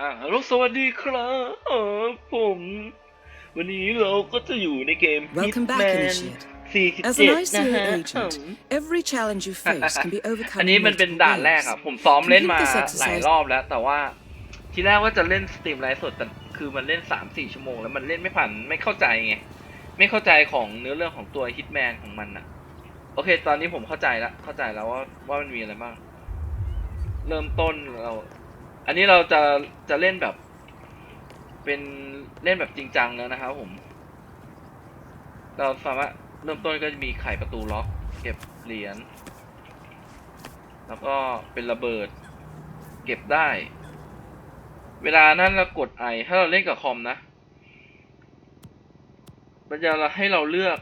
อ่าฮัลโหลสวัสดีครับเออผม วันนี้เราก็จะอยู่ในเกม Welcome back, Hitman Initiate. 47 As an นะ ICA ฮะ agent, every challenge you face can be อั overcome นนี้ in มันเป็น multiple ด่านแรก ways. อะผมซ้อมเล่นมา Complete this หลาย exercise รอบแล้ว แต่ว่าทีแรกว่าจะเล่นสตรีมไลฟ์สดแต่คือมันเล่นสามสี่ชั่วโมงแล้วมันเล่นไม่ผ่านไม่เข้าใจไง ไม่เข้าใจของเนื้อเรื่องของตัวฮิตแมนของมันอะโอเค ตอนนี้ผมเข้าใจแล้วเข้าใจแล้วว่าว่ามันมีอะไรบ้าง เริ่มต้นเรา อันนี้เราจะจะเล่นแบบ เป็นเล่นแบบจริงจังแล้วนะครับผม เราสามารถเริ่มต้นก็จะมีไขประตูล็อก เก็บเหรียญแล้วก็เป็นระเบิด เก็บได้ เวลานั้นเรากดไอถ้าเราเล่นกับคอมนะมันจะให้เราเลือก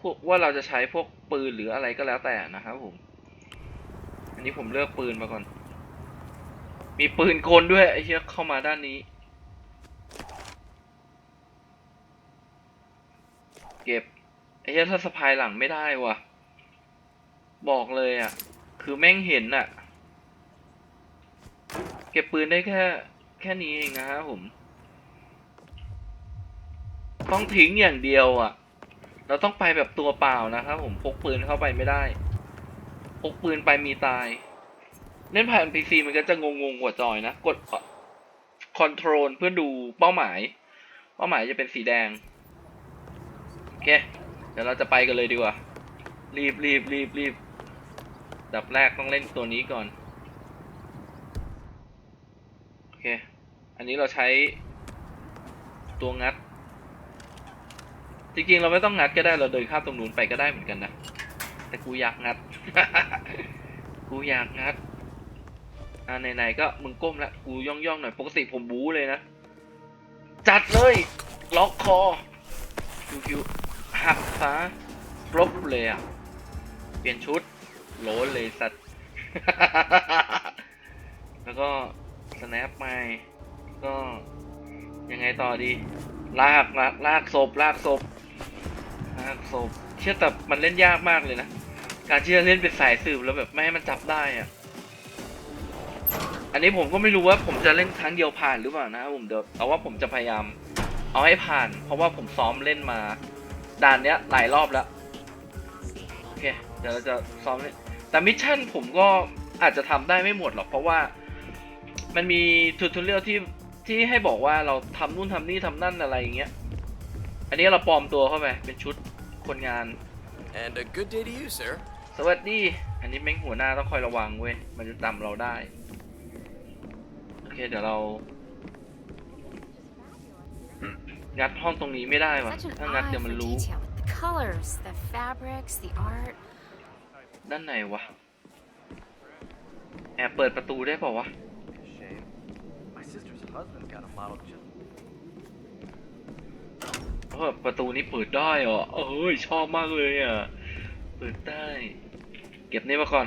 พวกว่าเราจะใช้พวกปืนหรืออะไรก็แล้วแต่นะครับผม อันนี้ผมเลือกปืนมาก่อน มีปืนกลด้วยไอ้เชี่ยเข้ามาด้านนี้ เก็บไอ้เชี่ยถ้าสะพายหลังไม่ได้วะบอกเลยอะ คือแม่งเห็นอะ เก็บปืนได้แค่ แค่นี้เองนะฮะผม ต้องทิ้งอย่างเดียวอะ เราต้องไปแบบตัวเปล่านะครับผมพกปืนเข้าไปไม่ได้ พกปืนไปมีตาย เล่นผ่าน PC มันก็จะงงๆกว่าจอยนะ กดคอนโทรลเพื่อดูเป้าหมาย เป้าหมายจะเป็นสีแดง โอเค เดี๋ยวเราจะไปกันเลยดีกว่า รีบรีบรีบรีบดับแรกต้องเล่นตัวนี้ก่อน โอเค อันนี้เราใช้ตัวงัด จริงๆ เราไม่ต้องงัดก็ได้เราเดินข้ามตรงนู้นไปก็ได้เหมือนกันนะ แต่กูอยากงัด กูอยากงัด อ่าไหนๆก็มึงก้มละกูย่องๆหน่อยปกติผมบู๊เลยนะ จัดเลย ล็อกคอคิวๆหักซะครบเลยอะ เปลี่ยนชุดโหลเลยสัตว์ แล้วก็ snap ใหม่ก็ยังไงต่อดี ลากลากลากศพลากศพลากศพเชื่อแต่มันเล่นยากมากเลยนะ การที่จะเล่นเป็นสายสืบแล้วแบบไม่ให้มันจับได้อะ อันนี้ผมก็ไม่รู้ว่าผมจะเล่นครั้งเดียวผ่านหรือเปล่านะครับผมเดี๋ยวแต่ว่าผมจะพยายาม เอาให้ผ่าน เพราะว่าผมซ้อมเล่นมาด่านเนี้ยหลายรอบแล้วโอเคเดี๋ยวเราจะซ้อมเล่นแต่มิชชั่นผมก็อาจจะทำได้ไม่หมดหรอกเพราะว่ามันมีทูตเรียลที่ที่ให้บอกว่าเราทำนู่นทำนี่ทำนั่นอะไรอย่างเงี้ย อันนี้เราปลอมตัวเข้าไปเป็นชุดคนงาน And a good day to you, sir. สวัสดี อันนี้แม่งหัวหน้าต้องคอยระวังเว้ย มันจะจำเราได้โอ เคเดี๋ยวเรา งัดห้องตรงนี้ไม่ได้วะ Such an ถ้างัด eye เดี๋ยว for มันรู้ detail. The colors, the fabrics, the art. ด้านไหนวะ แอบเปิดประตูได้เปล่าวะ Shame. My sister's husband got a model just เออประตูนี้เปิดได้เหรอเอ้ยชอบมากเลยอะ เปิดได้ เก็บนี่มาก่อน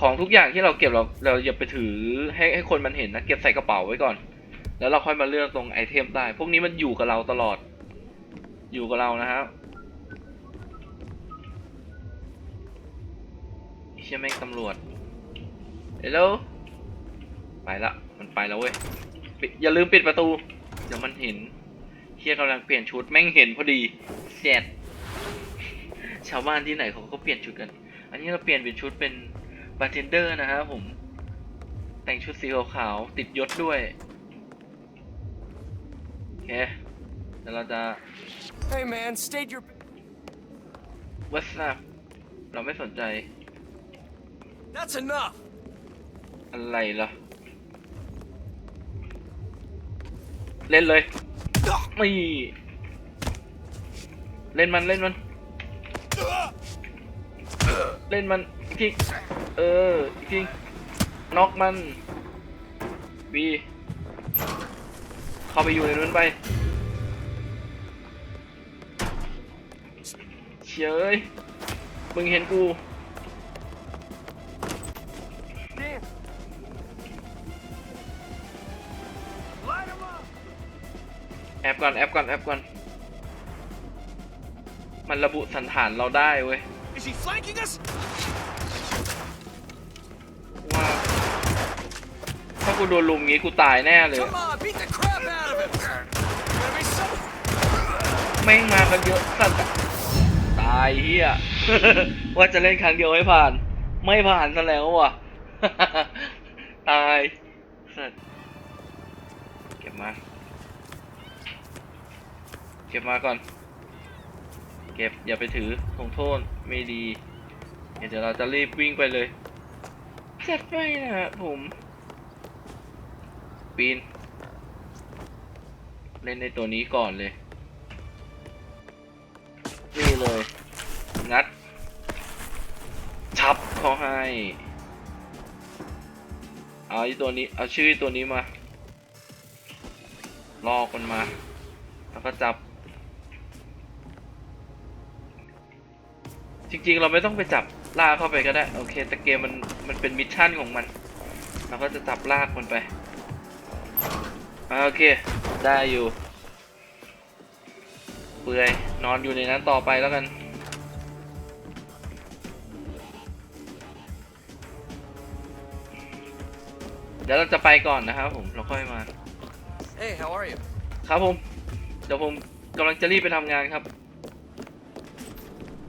ของทุกอย่างที่เราเก็บเราเราอย่าไปถือให้ให้คนมันเห็นนะเก็บใส่กระเป๋าไว้ก่อน แล้วเราค่อยมาเลือกตรงไอเทมได้ พวกนี้มันอยู่กับเราตลอด อยู่กับเรานะครับเชี่ยแม่งตำรวจเฮลโหลไปละมันไปแล้วเว้ยอย่าลืมปิดประตู เดี๋ยวมันเห็นเฮียกำลังเปลี่ยนชุดแม่งเห็นพอดีเสร็จชาวบ้านที่ไหนเขาก็เปลี่ยนชุดกัน อันนี้เราเปลี่ยนเป็นชุดเป็น บาร์เทนเดอร์นะครับผม แต่งชุดสีขาวๆติดยศด้วย โอเคเดี๋ยวเราจะ Hey, man, state your. วัสดุเราไม่สนใจ That's enough. อะไรล่ะ เล่นเลยไม่เล่นมันเล่นมัน เล่นมัน อีกทีเออ อีกทีน็อกมันบีเข้าไปอยู่ในนั้นไป เฉยมึงเห็นกู แอบก่อน แอบก่อน แอบก่อน มันระบุสันฐานเราได้เว้ย ถ้าากูโดนลุมงี้กูตายแน่เลย Come on, beat the crap out of him. Gonna be so. แม่งมากันเยอะสัตว์อะตายเฮียว่าจะเล่นครั้งเดียวให้ผ่าน ไม่ผ่านซะแล้วว่ะ ตายสัตว์เก็บมา เก็บมาก่อน เก็บอย่าไปถือลงโทษไม่ดี เดี๋ยวเราจะรีบวิ่งไปเลยจัดไปนะฮะผม ปีน เล่นในตัวนี้ก่อนเลย นี่เลย งัด ชับเขาให้ เอาไอ้ตัวนี้ เอาชื่อตัวนี้มา ลอกมันมา แล้วก็จับ จริงๆ เราไม่ต้องไปจับลากเข้าไปก็ได้ โอเค แต่เกมมัน มันเป็นมิชชั่นของมัน เราก็จะจับลากมันไป โอเค ได้อยู่เปื่อยนอนอยู่ในนั้นต่อไปแล้วกัน เดี๋ยวเราจะไปก่อนนะครับผมเราค่อยมา Hey, how are you? ครับผม เดี๋ยวผมกำลังจะรีบไปทำงานครับ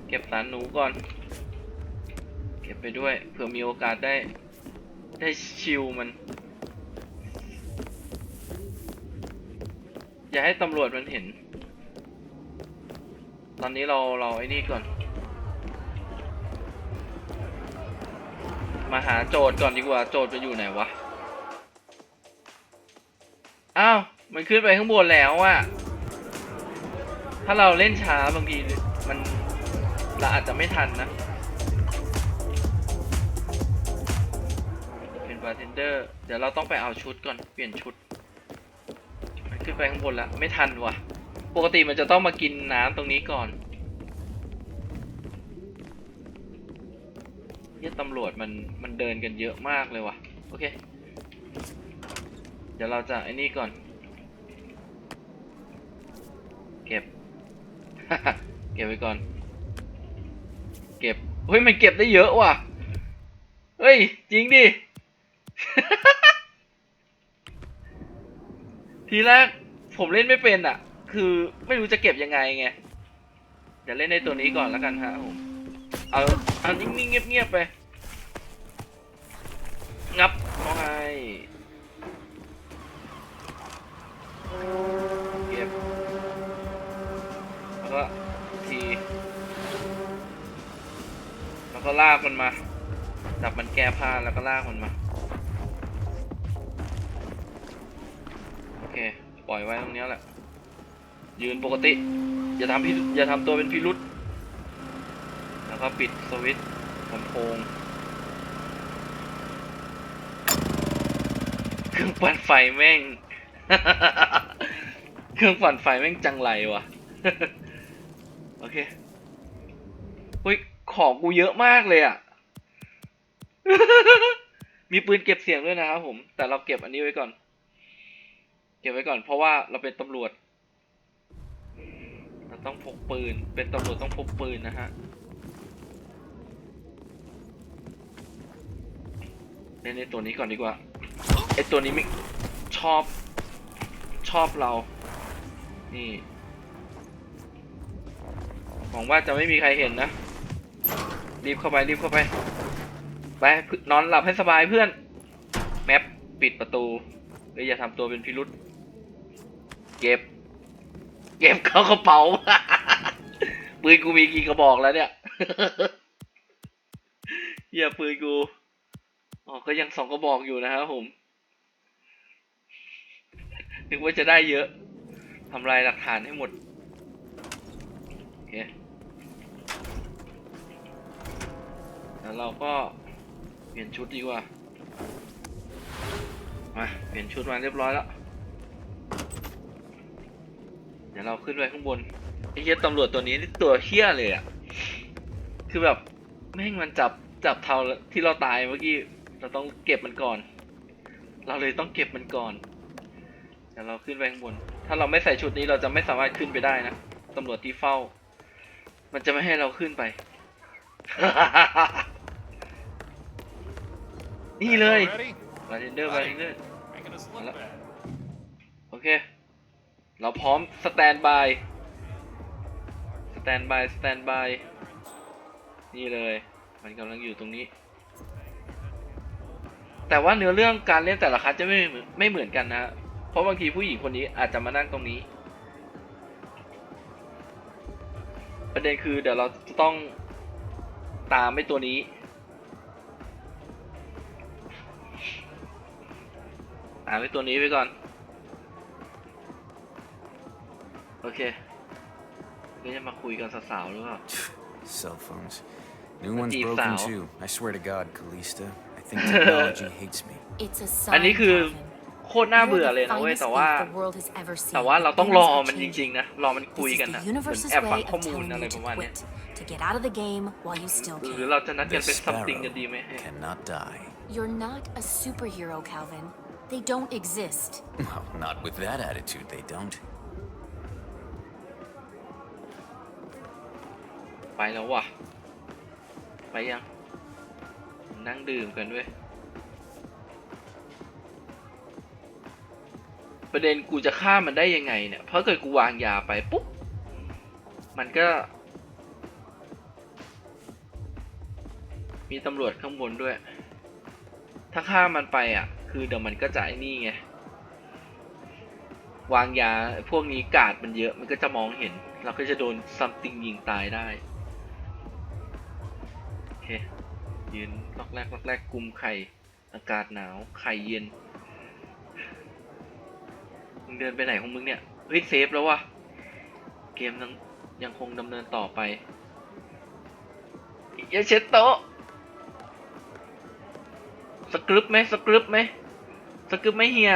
เก็บสารหนูก่อน เก็บไปด้วยเผื่อมีโอกาสได้ ได้ชิลมัน อย่าให้ตำรวจมันเห็น ตอนนี้เราเราไอ้นี่ก่อน มาหาโจทย์ก่อนดีกว่า โจทย์มันอยู่ไหนวะ อ้าว มันขึ้นไปข้างบนแล้วอะถ้าเราเล่นช้าบางทีมันเราอาจจะไม่ทันนะ เป็นบาร์เทนเดอร์ เดี๋ยวเราต้องไปเอาชุดก่อน เปลี่ยนชุด ขึ้นไปข้างบนแล้วไม่ทันว่ะ ปกติมันจะต้องมากินน้ำตรงนี้ก่อนเหียตำรวจมันมันเดินกันเยอะมากเลยว่ะ โอเค เดี๋ยวเราจะไอ้นี่ก่อน เก็บ เก็บไว้ก่อน เก็บ เฮ้ย มันเก็บได้เยอะว่ะ เฮ้ย จริงดิ ทีแรกผมเล่นไม่เป็นอะ คือไม่รู้จะเก็บยังไงไงเดี๋ยวเล่นในตัวนี้ก่อนแล้วกันฮะผมเอาเอานิ่งๆเงียบๆไป งับเขาให้เก็บแล้วก็ทีแล้วก็ลากมันมา จับมันแก้ผ้าแล้วก็ลากมันมา ปล่อยไว้ตรงนี้แหละ ยืนปกติ อย่าทำพิอย่าทำตัวเป็นพิรุษแล้วก็ปิดสวิตช์ลำโพงเครื่องปั่นไฟแม่ง เครื่องปั่นไฟแม่งจังไรวะโอเคเฮ้ยของกูเยอะมากเลยอะ มีปืนเก็บเสียงด้วยนะครับผม แต่เราเก็บอันนี้ไว้ก่อน ก็บไว้ก่อนเพราะว่าเราเป็นตำรวจ เราต้องพกปืน เป็นตำรวจต้องพกปืนนะฮะ เล่นในตัวนี้ก่อนดีกว่า ไอตัวนี้ไม่ชอบ ชอบเรา นี่ หวังว่าจะไม่มีใครเห็นนะ รีบเข้าไปรีบเข้าไป ไป นอนหลับให้สบายเพื่อน แมปปิดประตูเอ้ยอย่าทำตัวเป็นพิรุษ ก็บ เก็บเข้ากระเป๋าปืนกูมีกี่กระบอกแล้วเนี่ยเหี้ยปืนกูอ๋อก็ยังสองกระบอกอยู่นะครับผมนึกว่าจะได้เยอะทำลายหลักฐานให้หมดโอเคแล้วเราก็เปลี่ยนชุดดีกว่า มา เปลี่ยนชุดมาเรียบร้อยแล้ว เดี๋ยวเราขึ้นไปข้างบนไอ้เหี้ยตำรวจตัวนี้นี่ตัวเหี้ยเลยอะคือแบบแม่งมันจับจับเทาที่เราตายเมื่อกี้ เราต้องเก็บมันก่อน เราเลยต้องเก็บมันก่อนเดี๋ยวเราขึ้นไปข้างบน ถ้าเราไม่ใส่ชุดนี้เราจะไม่สามารถขึ้นไปได้นะตำรวจที่เฝ้า มันจะไม่ให้เราขึ้นไป นี่เลย Ready? บาร์เทนเดอร์บาร์เทนเดอร์ us look Hello? bad. โอเค เราพร้อมสแตนบาย สแตนบาย สแตนบาย นี่เลย มันกำลังอยู่ตรงนี้ แต่ว่าเนื้อเรื่องการเล่นแต่ละคัสจะไม่ไม่เหมือนกันนะฮะเพราะบางทีผู้หญิงคนนี้อาจจะมานั่งตรงนี้ ประเด็นคือเดี๋ยวเราจะต้องตามไอ้ตัวนี้ตามไอ้ตัวนี้ไปก่อน โอเคก็จะมาคุยกันสาวๆหรือเปล่า Cell phones. New one's Deep broken foul. too. I swear to God, Callista. I think technology hates me. It's a อัน sign, นี้คือ Calvin. โคตรน่า You're เบื่อ the เลยนะเว้ย finest แต่ว่า thief the world has ever seen. แต่ว่าเราต้อง Things รอ are มันจ changing. ริงๆนะ รอมันคุย This is กันนะ the เหมือน universe's แอบฟัง way ข้อ of มูล telling อะไร you ประ to มาณเนี้ย quit, to get out of the game while you still หรือ can. เราจะนัดกัน The เป็น something sparrow กันดีไหม cannot die. You're not a superhero, Calvin. They don't exist. Well, not with that attitude, they don't. ไปแล้วว่ะ ไปยัง นั่งดื่มกันด้วย ประเด็นกูจะฆ่ามันได้ยังไงเนี่ย เพราะเกิดกูวางยาไปปุ๊บ มันก็ มีตำรวจข้างบนด้วย ถ้าฆ่ามันไปอะ คือเดี๋ยวมันก็จะไอ้นี่ไง วางยาพวกนี้กาดมันเยอะ มันก็จะมองเห็น เราก็จะโดนซัมติงยิงตายได้ เค ยืนล็อกแรกล็อกแรกกุมไข่ อากาศหนาว ไข่เย็น มึงเดินไปไหนของมึงเนี่ย เฮ้ยเซฟแล้ววะเกมยังยังคงดำเนินต่อไปอย่าเช็ดโต๊ะสคริปไหมสคริปไหมสคริปไหมเฮีย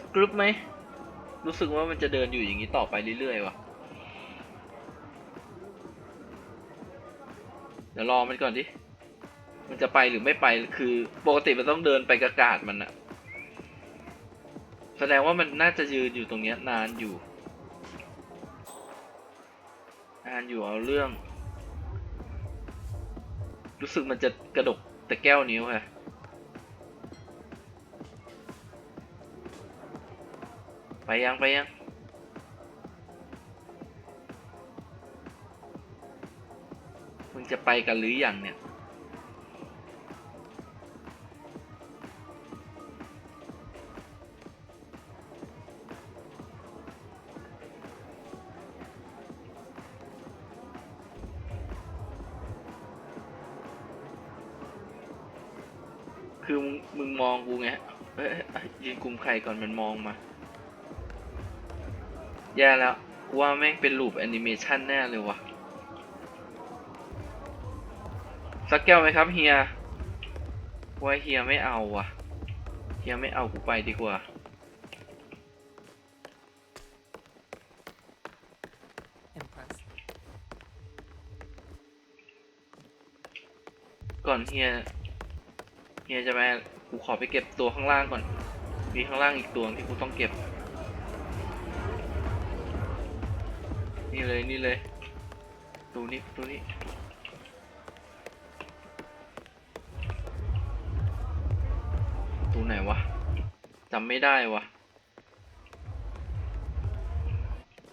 สคริปไหมรู้สึกว่ามันจะเดินอยู่อย่างนี้ต่อไปเรื่อยๆว่ะ เดี๋ยวรอมันก่อนดิ มันจะไปหรือไม่ไป คือ ปกติมันต้องเดินไปกระกาดมันอะแสดงว่ามันน่าจะยืนอยู่ตรงเนี้ยนานอยู่ นานอยู่เอาเรื่อง รู้สึกมันจะกระดกแต่แก้วนิ้วค่ะไปยังไปยัง จะไปกันหรืออยังเนี่ย คือมึงมึงมองกูไงเอ้ยเอ้ยยืนกลุ่มไข่ก่อนมันมองมาแย่แล้วว่าแม่งเป็นรูปแอนิเมชันแน่เลยว่ะ สักแก้วไหมครับเฮียว่าเฮียไม่เอาวะเฮียไม่เอากูไปดีกว่า ก่อนเฮีย เฮียจะมากูขอไปเก็บตัวข้างล่างก่อน มีข้างล่างอีกตัวที่กูต้องเก็บ นี่เลยนี่เลย ดูนี่ดูนี่ำไม่ได้วะ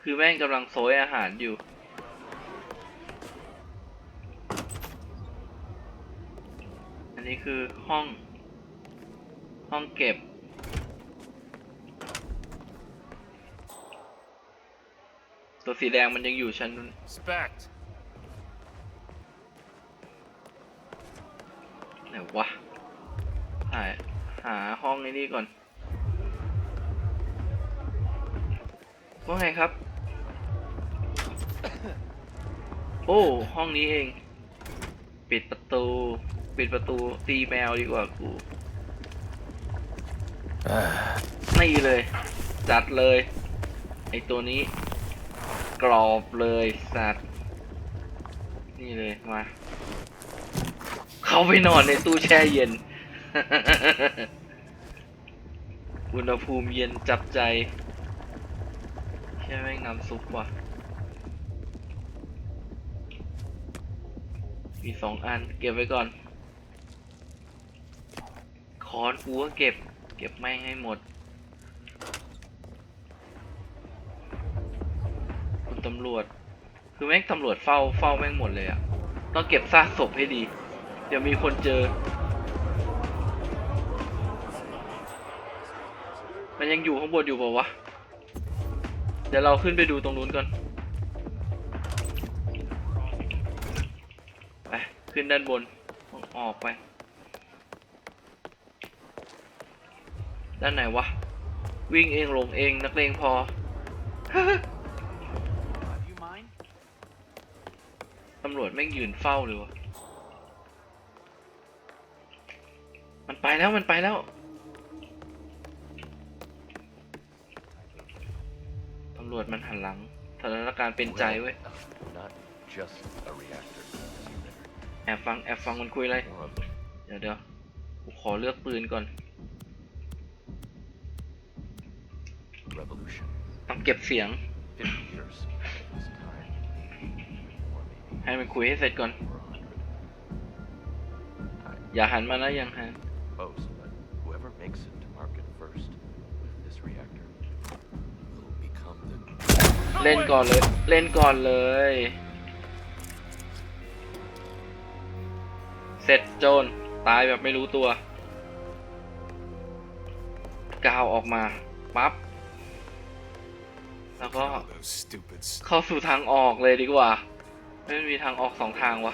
คือแม่งกำลังโซยอาหารอยู่ อันนี้คือห้อง ห้องเก็บ ตัวสีแดงมันยังอยู่ชั้นนู้น Spect. ไหนวะหาหาห้องไอ้นี่ก่อน ว่าไงครับ โอ้ ห้องนี้เอง ปิดประตู ปิดประตู ตีแมวดีกว่ากูนี่เลย จัดเลย ไอตัวนี้ กรอบเลยสัตว์ นี่เลย มา เข้าไปนอนในตู้แช่เย็น อุณหภูมิเย็นจับใจ แค่แม่งน้ำซุปว่ะ มีสองอันเก็บไว้ก่อนคอนกูก็เก็บ เก็บแม่งให้หมด คุณตำรวจ คือแม่งตำรวจเฝ้าเฝ้าแม่งหมดเลยอะต้องเก็บซากศพให้ดี เดี๋ยวมีคนเจอ มันยังอยู่ข้างบนอยู่เปล่าวะ เดี๋ยวเราขึ้นไปดูตรงนู้นก่อน ไป ขึ้นด้านบน ออกไป ด้านไหนวะ วิ่งเองลงเองนักเลงพอ ตำรวจแม่งยืนเฝ้าเลยวะมันไปแล้วมันไปแล้วำรวจมันหันหลังสถานการณ์เป็นใจเว้ย Not just a reactor, as you rendered. แอบฟังแอบฟังมันคุยอะไร More of them. เดี๋ยวเดี๋ยวกูขอเลือกปืนก่อน Revolution. ต้องเก็บเสียง50 years at this time. Or maybe ให้มันคุยให้เสร็จก่อน over a 100. อย่าหันมานะยังฮะ Most, but whoever makes it เล่นก่อนเลย เล่นก่อนเลย เสร็จโจรตายแบบไม่รู้ตัว กาวออกมา ปั๊บ แล้วก็ those stupids. เข้าสู่ทางออกเลยดีกว่าไม่มีทางออกสองทางวะ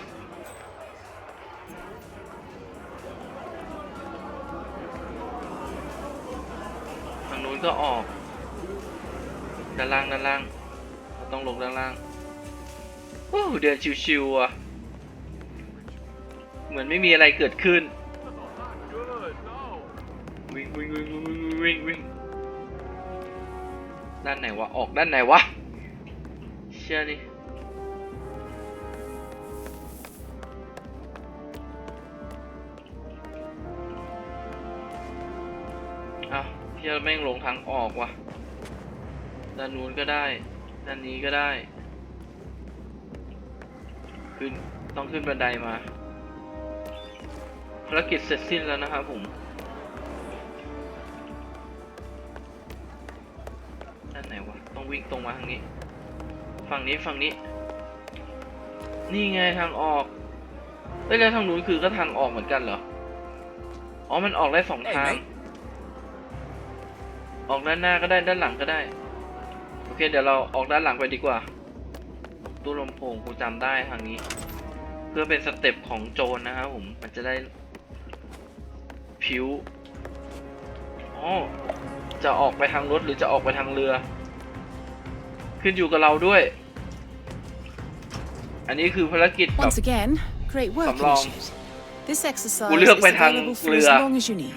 ทางนู้นก็ออก ด้านล่างด้านล่างเรา ต้องลงด้านล่างโอ้เดินชิวๆอะ เหมือนไม่มีอะไรเกิดขึ้น วิ่งวิ่งวิ่งวิ่งวิ่งวิ่งด้านไหนวะ ออกด้านไหนวะ เชื่อนี่อ้าวเชื่อแม่งลงทางออกว่ะด้านนู้นก็ได้ ด้านนี้ก็ได้ ขึ้นต้องขึ้นบันไดมาภารกิจเสร็จสิ้นแล้วนะครับผมด้านไหนวะ ต้องวิ่งตรงมาทางนี้ ฝั่งนี้ฝั่งนี้ นี่ไงทางออกเอ้ยแล้วทางนู้นคือก็ทางออกเหมือนกันเหรอ อ๋อ มันออกได้สองทาง ออกด้านหน้าก็ได้ด้านหลังก็ได้โอ เคเดี๋ยวเราออกด้านหลังไปดีกว่า ตู้ลำโพงกูจำได้ทางนี้ เพื่อเป็นสเต็ปของโจรนะครับผมมันจะได้ผิวอ๋อจะออกไปทางรถหรือจะออกไปทางเรือ ขึ้นอยู่กับเราด้วย อันนี้คือภารกิจแบบ Once again, great work, Sầm lòng. Initiate. This exercise กู is เลือกไปทาง available for เรื as อ long as you need.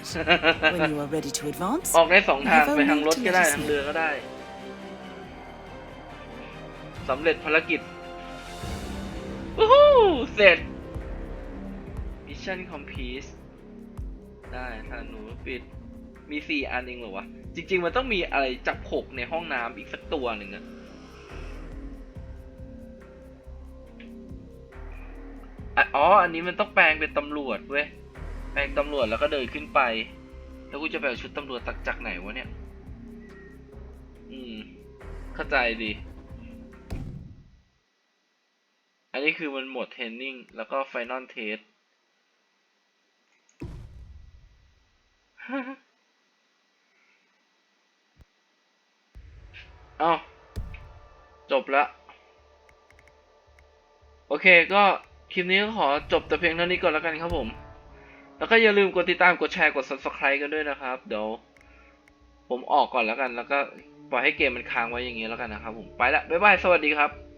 When you are ready to advance, ออกได้สองทาง Have ไปทางรถก็ได้ only ทางเรือก็ได้ สำเร็จภารกิจวู้ฮู้เสร็จ Mission complete ได้ถ้าหนูปิด มีสี่อันเองเหรอวะ จริง ๆ มันต้องมีอะไรจับหกในห้องน้ำอีกสักตัวหนึ่งอะอะอ๋อ อันนี้มันต้องแปลงเป็นตำรวจเว้ย แปลงตำรวจแล้วก็เดินขึ้นไป แล้วกูจะไปเอาชุดตำรวจตักจากไหนวะเนี่ย อืม เข้าใจดี นนี้คือมันหมดเทรนนิ่งแล้วก็ไฟนอลเทสเอาจบละ โอเคก็คลิปนี้ก็ขอจบแต่เพียงเท่านี้ก่อนแล้วกันครับผม แล้วก็อย่าลืมกดติดตามกดแชร์กด subscribe กันด้วยนะครับ เดี๋ยว ผมออกก่อนแล้วกัน แล้วก็ปล่อยให้เกมมันค้างไว้อย่างนี้แล้วกันนะครับผม ไปละ บ๊ายบาย สวัสดีครับ